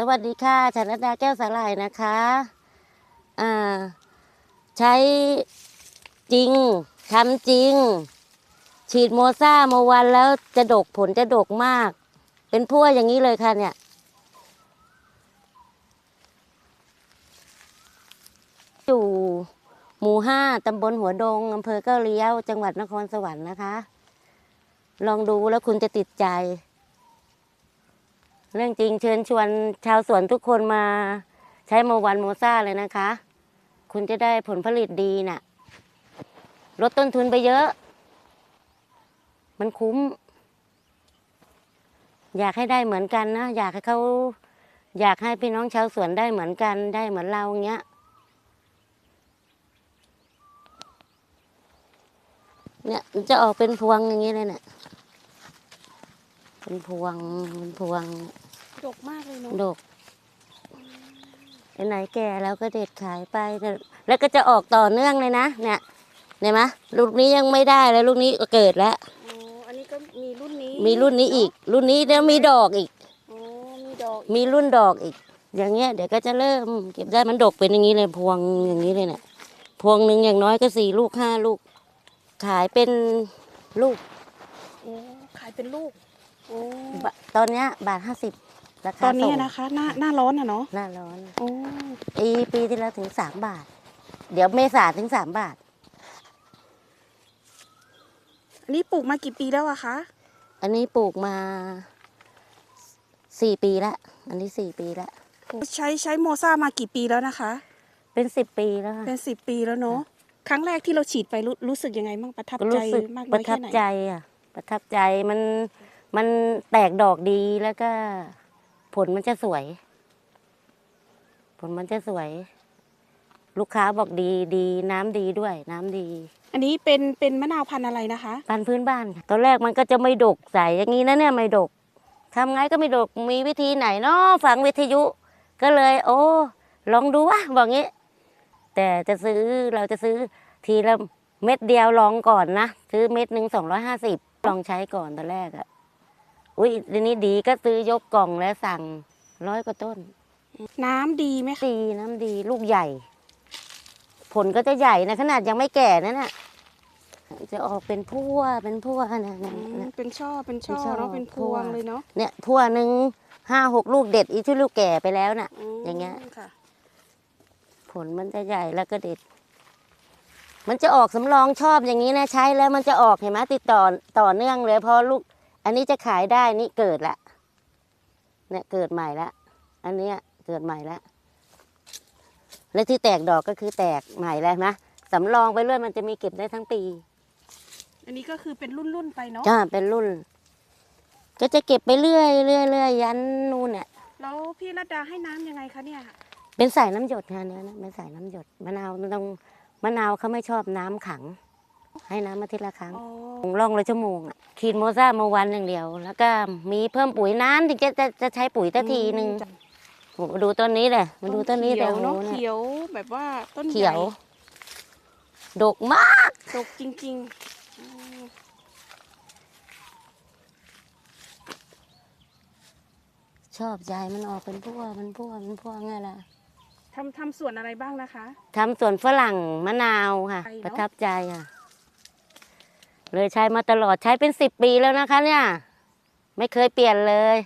สวัสดีค่ะฉันรัตดาแก้วสาหร่ายนะคะอ่าใช้จริงทำจริง ฉีดโมซ่าโมวันแล้วจะดกผลจะดกมาก เป็นพั่วอย่างนี้เลยค่ะเนี่ย อยู่หมู่ห้าตำบลหัวดงอำเภอเก้าเลี้ยว จังหวัดนครสวรรค์นะคะ ลองดูแล้วคุณจะติดใจ เรื่องจริงเชิญชวนชาวสวนทุกคนมาใช้โมวันโมซ่าเลยนะคะ คุณจะได้ผลผลิตดีน่ะ ลดต้นทุนไปเยอะ มันคุ้ม อยากให้ได้เหมือนกันนะ อยากให้เขาอยากให้พี่น้องชาวสวนได้เหมือนกันได้เหมือนเราเงี้ย เนี่ยมันจะออกเป็นพวงอย่างนี้เลยเนี่ยเป็นพวงเป็นพวง ดกมากเลยเนาะดกอันไหนแก่แล้วก็เด็ดขายไปแต่แล้วก็จะออกต่อเนื่องเลยนะ เนี่ยเห็นไหมลูกนี้ยังไม่ได้เลยลูกนี้ก็เกิดแล้วอ๋ออันนี้ก็มีรุ่นนี้ มีรุ่นนี้อีก รุ่นนี้เดี๋ยวมีดอกอีกอ๋อมีดอกมีรุ่นดอกอีก อย่างเงี้ยเดี๋ยวก็จะเริ่มเก็บได้มันดกเป็นอย่างนี้เลยพวงอย่างนี้เลยเนี่ยพวงหนึ่งอย่างน้อยก็สี่ลูกห้าลูก ขายเป็นลูกโอ้ขายเป็นลูกโอ้บะตอนเนี้ยบาทห้าสิบ ราคาตอนนี้ส่งนะคะ หน้าหน้าร้อนอะเนาะหน้าร้อนโอ้ปีปีที่แล้วถึงสามบาท เดี๋ยวเมษาถึงสามบาท อันนี้ปลูกมากี่ปีแล้วอะคะ อันนี้ปลูกมาสี่ปีละ อันนี้สี่ปีละ ใช้ใช้โมซ่ามากี่ปีแล้วนะคะ เป็นสิบปีแล้วค่ะ เป็นสิบปีแล้วเนาะ ครั้งแรกที่เราฉีดไปรู้รู้สึกยังไงบ้างประทับก็ใจรู้สึกมากปน้อยระทัแค่บไหนใจอะ ประทับใจมันมันแตกดอกดีแล้วก็ ผลมันจะสวย ผลมันจะสวย ลูกค้าบอกดีดีน้ำดีด้วย น้ำดี อันนี้เป็นเป็นมะนาวพันธุ์อะไรนะคะ พันธุ์พื้นบ้านค่ะตอนแรกมันก็จะไม่ดกใสอย่างนี้นะเนี่ยไม่ดกทำไงก็ไม่ดกมีวิธีไหนเนาะฟังวิทยุ ก็เลย โอ้ลองดูวะบอกงี้ แต่จะซื้อเราจะซื้อทีละเม็ดเดียวลองก่อนนะซื้อเม็ดหนึ่งสองร้อยห้าสิบลองใช้ก่อนตอนแรกอะ อุ้ยทีนี้ดีก็ซื้อยกกล่องแล้วสั่งร้อยกว่าต้น น้ำดีไหมคะดีน้ำดีลูกใหญ่ ผลก็จะใหญ่นะขนาดยังไม่แก่นั่นน่ะ จะออกเป็นพั่วเป็นพั่วนะอืนะมเป็นช่อเป็นช่อเป็นช่อเนาะเป็นพพววงงเลยเนาะเนี่ยพั่วหนึ่งห้าหกลูกเด็ดอีกที่ลูกแก่ไปแล้วน่ะ มอย่างเงี้ย ค่ะผลมันจะใหญ่แล้วก็เด็ด มันจะออกสำรองชอบอย่างนี้นะใช้แล้วมันจะออกเห็นไหมติดต่อต่อเนื่องเลยพอลูก อันนี้จะขายได้นี่เกิดละเนี่ยเกิดใหม่ละอันเนี้ยเกิดใหม่ละและที่แตกดอกก็คือแตกใหม่แล้วนะสำรองไปเรื่อยมันจะมีเก็บได้ทั้งปี อันนี้ก็คือเป็นรุ่นรุ่นๆไปเนาะ จ้าเป็นรุ่น ก็จะเก็บไปเรื่อยเรื่อยเรื่อยยันนู่นเนี่ยแล้วพี่รัตดาให้น้ำยังไงคะเนี่ย เป็นสายน้ำหยดค่ะเนี่ยนะเป็นสายน้ำหยดมะนาวมันต้องมะนาวเขาไม่ชอบน้ำขัง ให้น้ำอาทิตย์ละครั้งอ๋อร่องละชั่วโมงอะขีดโมซ่ามาวันอย่างเดียว แล้วก็มีเพิ่มปุ๋ยน้ำถึงจะจะจะใช้ปุ๋ยตะทีหนึ่งจ้ะโหมาดูต้นนี้เลยมาดูต้นนี้เขีแต่ยวโหเนาะเนี่ยเขียวแบบว่าต้นเขียวใหญ่ดกมากดกจริงๆอืมชอบใจมันออกเป็นพวกมันพวกมันพวกไงล่ะทำทำส่วนอะไรบ้างนะคะทำสวนฝรั่งมะนาวค่ะไปเนอะประทับใจค่ะ เลยใช้มาตลอดใช้เป็นสิบปีแล้วนะคะเนี่ย ไม่เคยเปลี่ยนเลย